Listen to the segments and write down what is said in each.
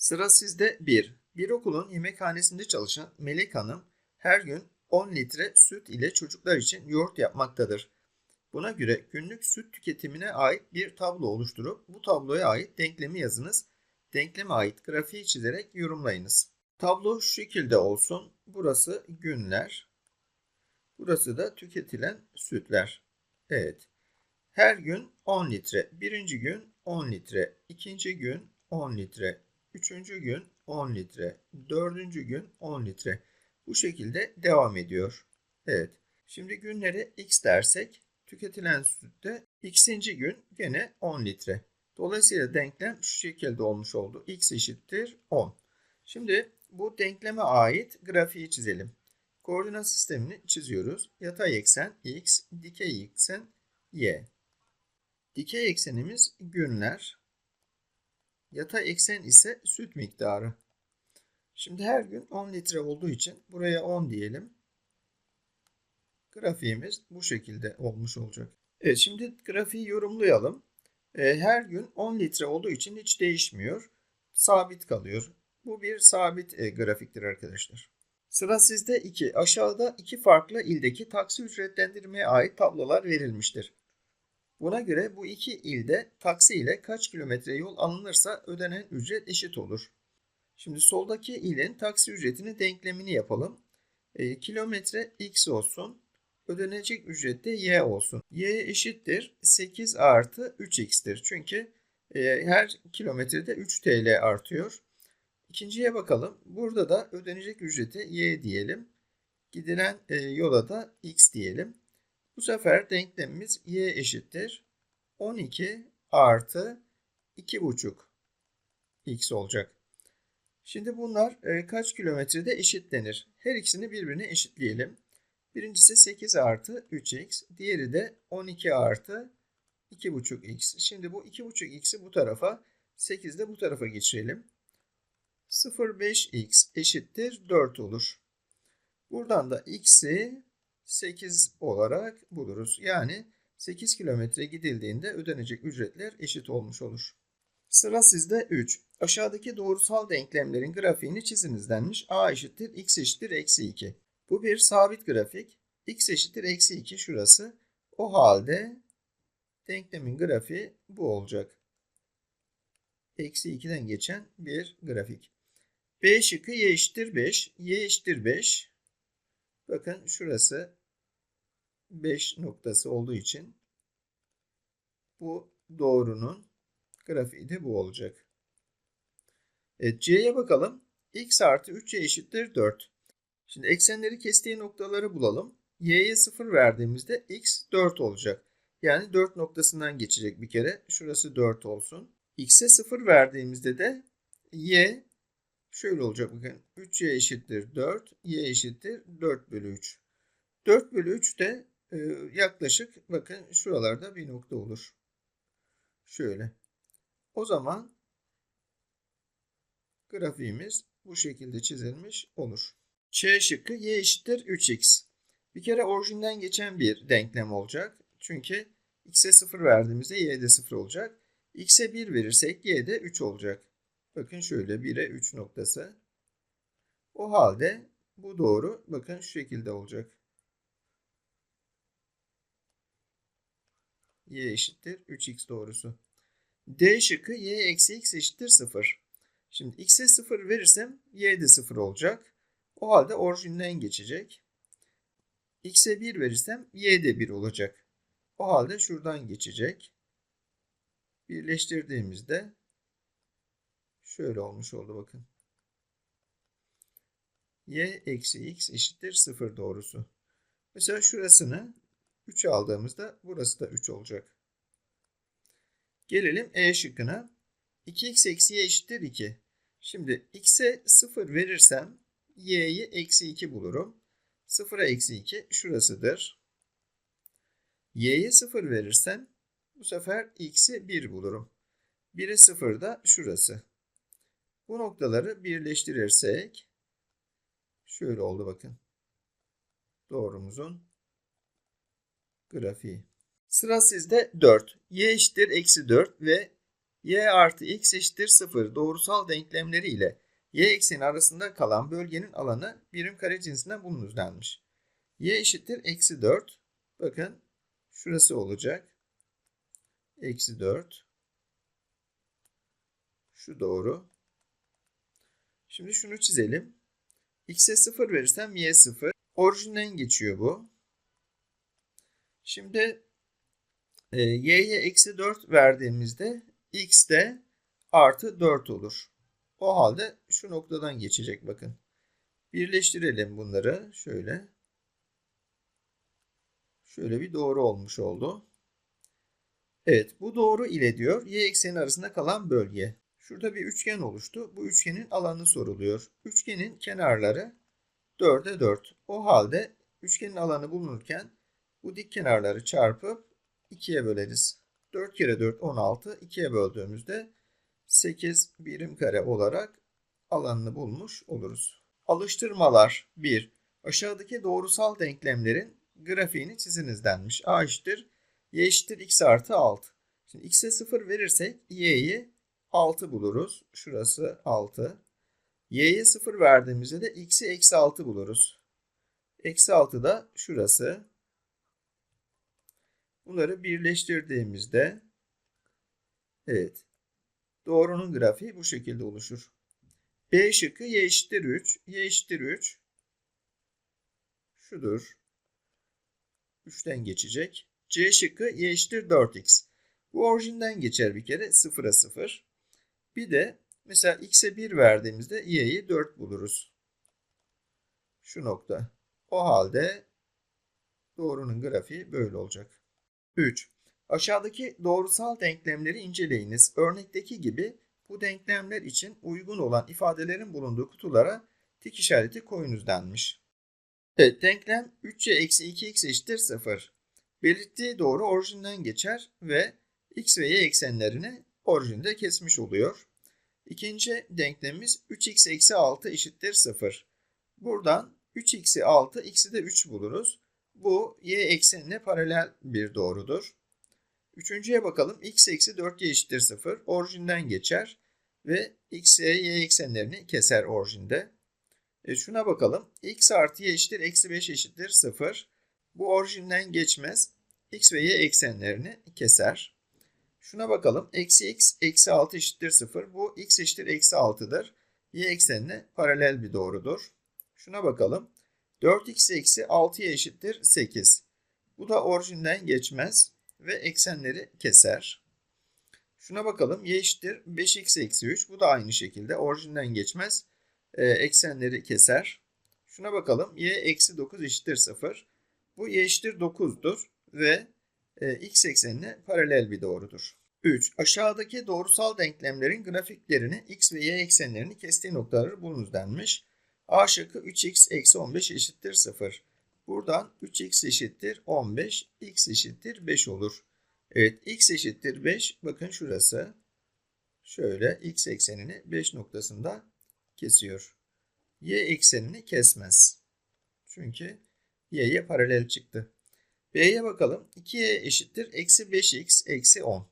Sıra sizde 1. Bir okulun yemekhanesinde çalışan Melek Hanım her gün 10 litre süt ile çocuklar için yoğurt yapmaktadır. Buna göre günlük süt tüketimine ait bir tablo oluşturup bu tabloya ait denklemi yazınız. Denkleme ait grafiği çizerek yorumlayınız. Tablo şu şekilde olsun. Burası günler. Burası da tüketilen sütler. Evet. Her gün 10 litre. Birinci gün 10 litre. ikinci gün 10 litre. Üçüncü gün 10 litre. Dördüncü gün 10 litre. Bu şekilde devam ediyor. Evet. Şimdi günleri x dersek tüketilen sütte x'inci gün gene 10 litre. Dolayısıyla denklem şu şekilde olmuş oldu. x eşittir 10. Şimdi bu denkleme ait grafiği çizelim. Koordinat sistemini çiziyoruz. Yatay eksen x, dikey eksen y. Dikey eksenimiz günler. Yatay eksen ise süt miktarı. Şimdi her gün 10 litre olduğu için buraya 10 diyelim. Grafiğimiz bu şekilde olmuş olacak. Evet şimdi grafiği yorumlayalım. Ee, Her gün 10 litre olduğu için hiç değişmiyor. Sabit kalıyor. Bu bir sabit e, grafiktir arkadaşlar. Sıra sizde 2. Aşağıda iki farklı ildeki taksi ücretlendirmeye ait tablolar verilmiştir. Buna göre bu iki ilde taksi ile kaç kilometre yol alınırsa ödenen ücret eşit olur. Şimdi soldaki ilin taksi ücretinin denklemini yapalım. E, kilometre x olsun. Ödenecek ücret de y olsun. y eşittir 8 artı 3x'tir. Çünkü e, her kilometrede 3 TL artıyor. İkinciye bakalım. Burada da ödenecek ücreti y diyelim. Gidilen e, yola da x diyelim. Bu sefer denklemimiz y eşittir 12 artı 2,5 x olacak. Şimdi bunlar e, kaç kilometrede eşitlenir? Her ikisini birbirine eşitleyelim. Birincisi 8 artı 3x, diğeri de 12 artı 2,5x. Şimdi bu 2,5x'i bu tarafa, 8 de bu tarafa geçirelim. 0,5x eşittir 4 olur. Buradan da x'i 8 olarak buluruz. Yani 8 kilometre gidildiğinde ödenecek ücretler eşit olmuş olur. Sıra sizde 3. Aşağıdaki doğrusal denklemlerin grafiğini çiziniz denmiş. A eşittir x eşittir eksi 2. Bu bir sabit grafik. x eşittir eksi 2 şurası. O halde denklemin grafiği bu olacak. Eksi 2'den geçen bir grafik. B şıkkı y eşittir 5. y eşittir 5. Bakın şurası 5 noktası olduğu için bu doğrunun grafiği de bu olacak. Evet, C'ye bakalım. x artı 3y eşittir 4. Şimdi eksenleri kestiği noktaları bulalım. y'ye 0 verdiğimizde x 4 olacak. Yani 4 noktasından geçecek bir kere. Şurası 4 olsun. x'e 0 verdiğimizde de y şöyle olacak bakın. 3y eşittir 4, y eşittir 4 bölü 3. 4 bölü 3 de e, yaklaşık bakın şuralarda bir nokta olur. Şöyle. O zaman grafiğimiz bu şekilde çizilmiş olur. Ç şıkkı y eşittir 3x. Bir kere orijinden geçen bir denklem olacak. Çünkü x'e 0 verdiğimizde y de 0 olacak. x'e 1 verirsek y de 3 olacak. Bakın şöyle 1'e 3 noktası. O halde bu doğru bakın şu şekilde olacak. Y eşittir 3x doğrusu. D şıkkı y eksi x eşittir 0. Şimdi x'e 0 verirsem y de 0 olacak. O halde orijinden geçecek. x'e 1 verirsem y de 1 olacak. O halde şuradan geçecek. Birleştirdiğimizde şöyle olmuş oldu bakın. y eksi x eşittir 0 doğrusu. Mesela şurasını 3 aldığımızda burası da 3 olacak. Gelelim E şıkkına. 2x eksi y eşittir 2. Şimdi x'e 0 verirsem y'yi eksi 2 bulurum. 0'a eksi 2 şurasıdır. y'ye 0 verirsem bu sefer x'i 1 bulurum. 1'e 0 da şurası. Bu noktaları birleştirirsek şöyle oldu bakın. Doğrumuzun grafiği. Sıra sizde 4. y eşittir eksi 4 ve y artı x eşittir 0 doğrusal denklemleri ile y ekseni arasında kalan bölgenin alanı birim kare cinsinden bulunuz denmiş. y eşittir eksi 4. Bakın şurası olacak. Eksi 4. Şu doğru. Şimdi şunu çizelim. x'e 0 verirsem y 0. Orijinden geçiyor bu. Şimdi e, y'ye eksi 4 verdiğimizde x de artı 4 olur. O halde şu noktadan geçecek bakın. Birleştirelim bunları şöyle. Şöyle bir doğru olmuş oldu. Evet bu doğru ile diyor y ekseni arasında kalan bölge. Şurada bir üçgen oluştu. Bu üçgenin alanı soruluyor. Üçgenin kenarları 4'e 4. O halde üçgenin alanı bulunurken bu dik kenarları çarpıp 2'ye böleriz. 4 kere 4 16. 2'ye böldüğümüzde 8 birim kare olarak alanını bulmuş oluruz. Alıştırmalar 1. Aşağıdaki doğrusal denklemlerin grafiğini çiziniz denmiş. A eşittir y eşittir x artı 6. Şimdi x'e 0 verirsek y'yi 6 buluruz. Şurası 6. y'ye 0 verdiğimizde de x'i eksi 6 buluruz. Eksi 6 da şurası. Bunları birleştirdiğimizde evet doğrunun grafiği bu şekilde oluşur. B şıkkı y eşittir 3. y eşittir 3. Şudur. 3'ten geçecek. C şıkkı y eşittir 4x. Bu orijinden geçer bir kere 0'a 0. Bir de mesela x'e 1 verdiğimizde y'yi 4 buluruz. Şu nokta. O halde doğrunun grafiği böyle olacak. 3. Aşağıdaki doğrusal denklemleri inceleyiniz. Örnekteki gibi bu denklemler için uygun olan ifadelerin bulunduğu kutulara tik işareti koyunuz denmiş. Evet, denklem 3y eksi 2x eşittir 0. Belirttiği doğru orijinden geçer ve x ve y eksenlerini orijinde kesmiş oluyor. İkinci denklemimiz 3x eksi 6 eşittir 0. Buradan 3x'i 6, x'i de 3 buluruz. Bu y eksenine paralel bir doğrudur. Üçüncüye bakalım. x eksi 4y eşittir 0. Orijinden geçer ve x, y, eksenlerini keser orijinde. E şuna bakalım. x artı y eşittir eksi 5 eşittir 0. Bu orijinden geçmez. x ve y eksenlerini keser. Şuna bakalım. Eksi x eksi 6 eşittir 0. Bu x eşittir eksi 6'dır. Y eksenine paralel bir doğrudur. Şuna bakalım. 4x eksi 6'ya eşittir 8. Bu da orijinden geçmez ve eksenleri keser. Şuna bakalım. Y eşittir 5x eksi 3. Bu da aynı şekilde orijinden geçmez. E, eksenleri keser. Şuna bakalım. Y eksi 9 eşittir 0. Bu y eşittir 9'dur ve e, x eksenine paralel bir doğrudur. 3. Aşağıdaki doğrusal denklemlerin grafiklerini x ve y eksenlerini kestiği noktaları bulunuz denmiş. A şıkkı 3x eksi 15 eşittir 0. Buradan 3x eşittir 15, x eşittir 5 olur. Evet x eşittir 5. Bakın şurası. Şöyle x eksenini 5 noktasında kesiyor. Y eksenini kesmez. Çünkü y'ye paralel çıktı. B'ye bakalım. 2y eşittir eksi 5x eksi 10.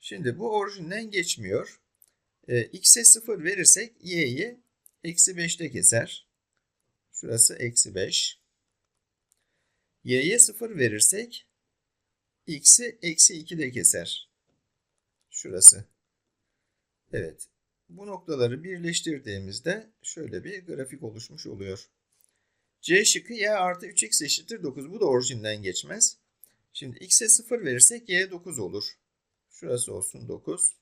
Şimdi bu orijinden geçmiyor. E, x'e 0 verirsek y'yi eksi 5'te keser. Şurası eksi 5. y'ye 0 verirsek x'i eksi 2'de keser. Şurası. Evet. Bu noktaları birleştirdiğimizde şöyle bir grafik oluşmuş oluyor. C şıkkı y artı 3x eşittir 9. Bu da orijinden geçmez. Şimdi x'e 0 verirsek y 9 olur. Şurası olsun 9.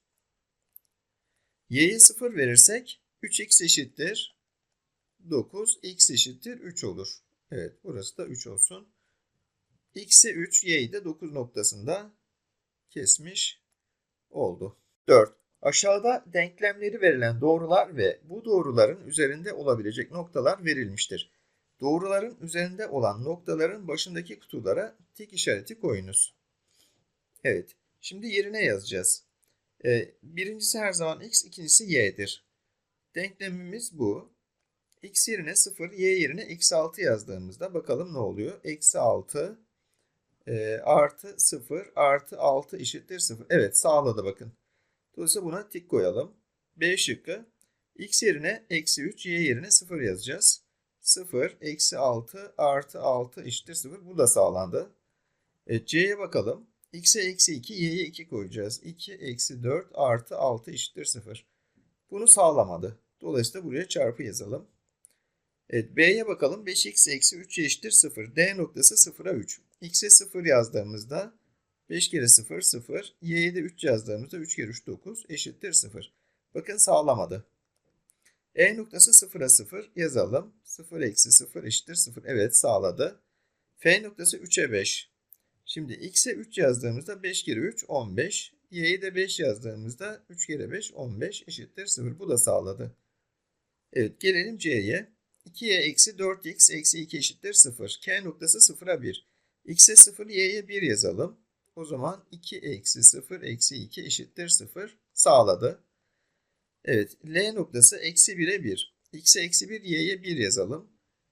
y'ye 0 verirsek 3x eşittir 9, x eşittir 3 olur. Evet burası da 3 olsun. x'e 3, y'yi de 9 noktasında kesmiş oldu. 4. Aşağıda denklemleri verilen doğrular ve bu doğruların üzerinde olabilecek noktalar verilmiştir. Doğruların üzerinde olan noktaların başındaki kutulara tik işareti koyunuz. Evet, şimdi yerine yazacağız. Ee, birincisi her zaman x, ikincisi y'dir. Denklemimiz bu. x yerine 0, y yerine eksi 6 yazdığımızda bakalım ne oluyor? Eksi 6 e, artı 0 artı 6 eşittir 0. Evet sağladı bakın. Dolayısıyla buna tik koyalım. B şıkkı. X yerine eksi 3, Y yerine 0 yazacağız. 0, eksi 6, artı 6 eşittir 0. Bu da sağlandı. Evet, C'ye bakalım. X'e eksi 2, Y'ye 2 koyacağız. 2, eksi 4, artı 6 eşittir 0. Bunu sağlamadı. Dolayısıyla buraya çarpı yazalım. Evet, B'ye bakalım. 5x eksi 3 eşittir 0. D noktası 0'a 3. X'e 0 yazdığımızda 5 kere 0, 0. Y'ye de 3 yazdığımızda 3 kere 3, 9 eşittir 0. Bakın sağlamadı. E noktası 0'a 0 yazalım. 0 eksi 0 eşittir 0. Evet sağladı. F noktası 3'e 5. Şimdi x'e 3 yazdığımızda 5 kere 3 15. Y'ye de 5 yazdığımızda 3 kere 5 15 eşittir 0. Bu da sağladı. Evet gelelim C'ye. 2y eksi 4x eksi 2 eşittir 0. K noktası 0'a 1. X'e 0 y'ye 1 yazalım. O zaman 2 eksi 0 eksi 2 eşittir 0 sağladı. Evet L noktası eksi 1'e 1. X'e eksi 1 y'ye 1 yazalım.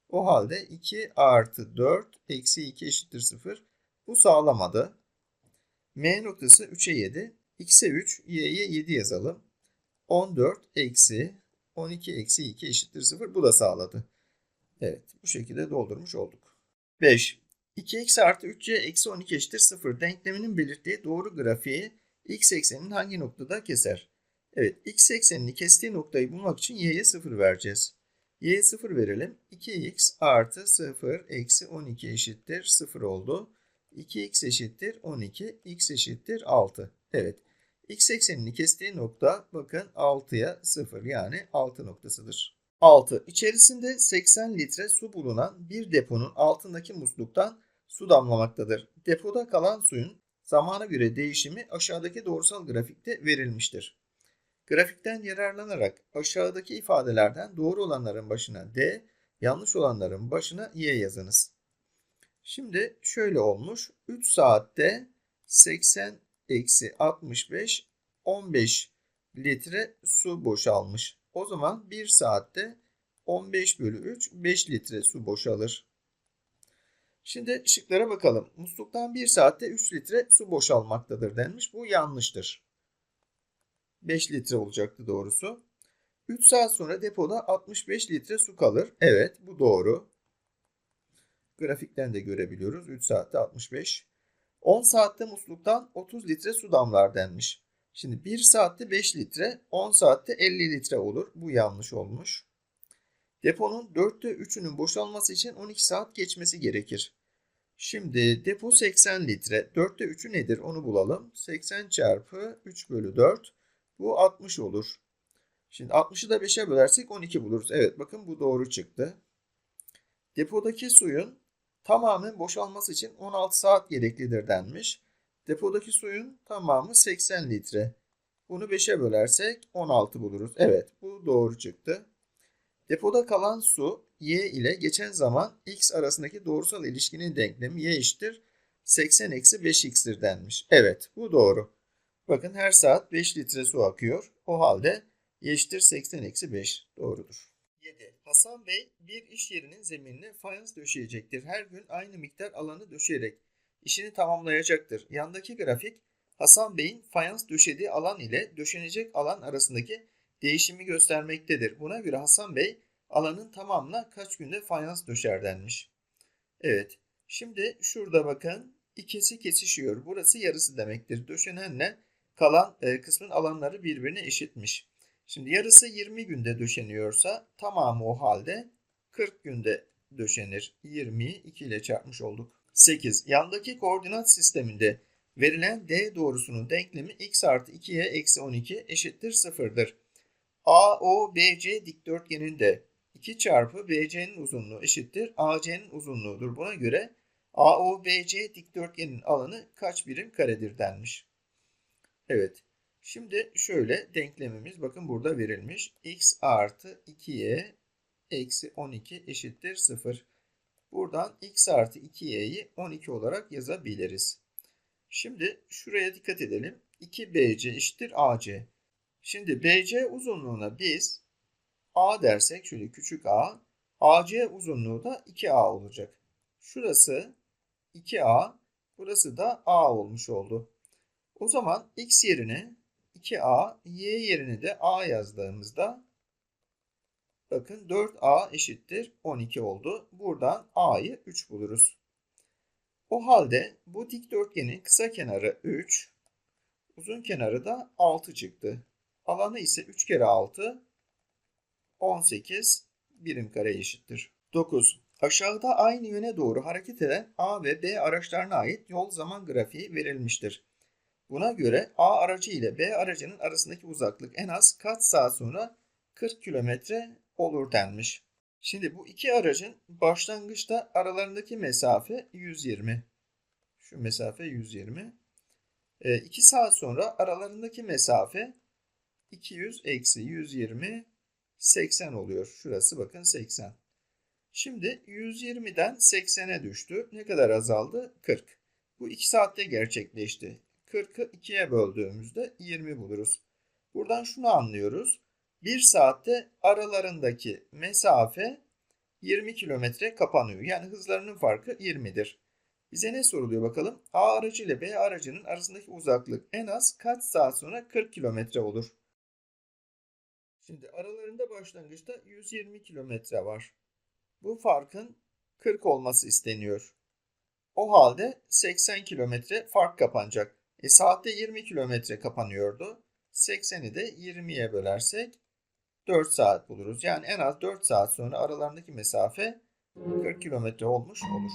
O halde 2 artı 4 eksi 2 eşittir 0. Bu sağlamadı. M noktası 3'e 7. X'e 3 y'ye 7 yazalım. 14 eksi 12 eksi 2 eşittir 0. Bu da sağladı. Evet bu şekilde doldurmuş olduk. 5. 2x artı 3y eksi 12 eşittir 0 denkleminin belirttiği doğru grafiği x ekseninin hangi noktada keser? Evet x eksenini kestiği noktayı bulmak için y'ye 0 vereceğiz. y'ye 0 verelim. 2x artı 0 eksi 12 eşittir 0 oldu. 2x eşittir 12, x eşittir 6. Evet x eksenini kestiği nokta bakın 6'ya 0 yani 6 noktasıdır. 6. İçerisinde 80 litre su bulunan bir deponun altındaki musluktan su damlamaktadır. Depoda kalan suyun zamana göre değişimi aşağıdaki doğrusal grafikte verilmiştir. Grafikten yararlanarak aşağıdaki ifadelerden doğru olanların başına D, yanlış olanların başına Y yazınız. Şimdi şöyle olmuş. 3 saatte 80 eksi 65 15 litre su boşalmış. O zaman 1 saatte 15 bölü 3 5 litre su boşalır. Şimdi şıklara bakalım. Musluktan 1 saatte 3 litre su boşalmaktadır denmiş. Bu yanlıştır. 5 litre olacaktı doğrusu. 3 saat sonra depoda 65 litre su kalır. Evet bu doğru. Grafikten de görebiliyoruz. 3 saatte 65. 10 saatte musluktan 30 litre su damlar denmiş. Şimdi 1 saatte 5 litre, 10 saatte 50 litre olur. Bu yanlış olmuş. Deponun 4'te 3'ünün boşalması için 12 saat geçmesi gerekir. Şimdi depo 80 litre. 4'te 3'ü nedir onu bulalım. 80 çarpı 3 bölü 4. Bu 60 olur. Şimdi 60'ı da 5'e bölersek 12 buluruz. Evet bakın bu doğru çıktı. Depodaki suyun tamamen boşalması için 16 saat gereklidir denmiş. Depodaki suyun tamamı 80 litre. Bunu 5'e bölersek 16 buluruz. Evet bu doğru çıktı. Depoda kalan su y ile geçen zaman x arasındaki doğrusal ilişkinin denklemi y eşittir 80 eksi 5x'tir denmiş. Evet bu doğru. Bakın her saat 5 litre su akıyor. O halde y eşittir 80 eksi 5 doğrudur. 7. Hasan Bey bir iş yerinin zeminine fayans döşeyecektir. Her gün aynı miktar alanı döşeyerek işini tamamlayacaktır. Yandaki grafik Hasan Bey'in fayans döşediği alan ile döşenecek alan arasındaki değişimi göstermektedir. Buna göre Hasan Bey alanın tamamına kaç günde fayans döşer denmiş. Evet. Şimdi şurada bakın ikisi kesişiyor. Burası yarısı demektir. Döşenenle kalan e, kısmın alanları birbirine eşitmiş. Şimdi yarısı 20 günde döşeniyorsa tamamı o halde 40 günde döşenir. 20'yi 2 ile çarpmış olduk. 8. Yandaki koordinat sisteminde verilen D doğrusunun denklemi x artı 2y eksi 12 eşittir 0'dır. AOBC dikdörtgeninde 2 çarpı BC'nin uzunluğu eşittir AC'nin uzunluğudur. Buna göre AOBC dikdörtgenin alanı kaç birim karedir denmiş. Evet. Şimdi şöyle denklemimiz bakın burada verilmiş. x artı 2y eksi 12 eşittir 0. Buradan x artı 2y'yi 12 olarak yazabiliriz. Şimdi şuraya dikkat edelim. 2bc eşittir ac. Şimdi BC uzunluğuna biz A dersek şöyle küçük a, AC uzunluğu da 2A olacak. Şurası 2A, burası da A olmuş oldu. O zaman x yerine 2A, Y yerine de A yazdığımızda bakın 4A eşittir 12 oldu. Buradan A'yı 3 buluruz. O halde bu dikdörtgenin kısa kenarı 3, uzun kenarı da 6 çıktı. Alanı ise 3 kere 6, 18 birim kare eşittir. 9. Aşağıda aynı yöne doğru hareket eden A ve B araçlarına ait yol zaman grafiği verilmiştir. Buna göre A aracı ile B aracının arasındaki uzaklık en az kaç saat sonra 40 kilometre olur denmiş. Şimdi bu iki aracın başlangıçta aralarındaki mesafe 120. Şu mesafe 120. 2 saat sonra aralarındaki mesafe 200 eksi 120 80 oluyor. Şurası bakın 80. Şimdi 120'den 80'e düştü. Ne kadar azaldı? 40. Bu 2 saatte gerçekleşti. 40'ı 2'ye böldüğümüzde 20 buluruz. Buradan şunu anlıyoruz. 1 saatte aralarındaki mesafe 20 kilometre kapanıyor. Yani hızlarının farkı 20'dir. Bize ne soruluyor bakalım? A aracı ile B aracının arasındaki uzaklık en az kaç saat sonra 40 kilometre olur? Şimdi aralarında başlangıçta 120 kilometre var. Bu farkın 40 olması isteniyor. O halde 80 kilometre fark kapanacak. E saatte 20 kilometre kapanıyordu. 80'i de 20'ye bölersek 4 saat buluruz. Yani en az 4 saat sonra aralarındaki mesafe 40 kilometre olmuş olur.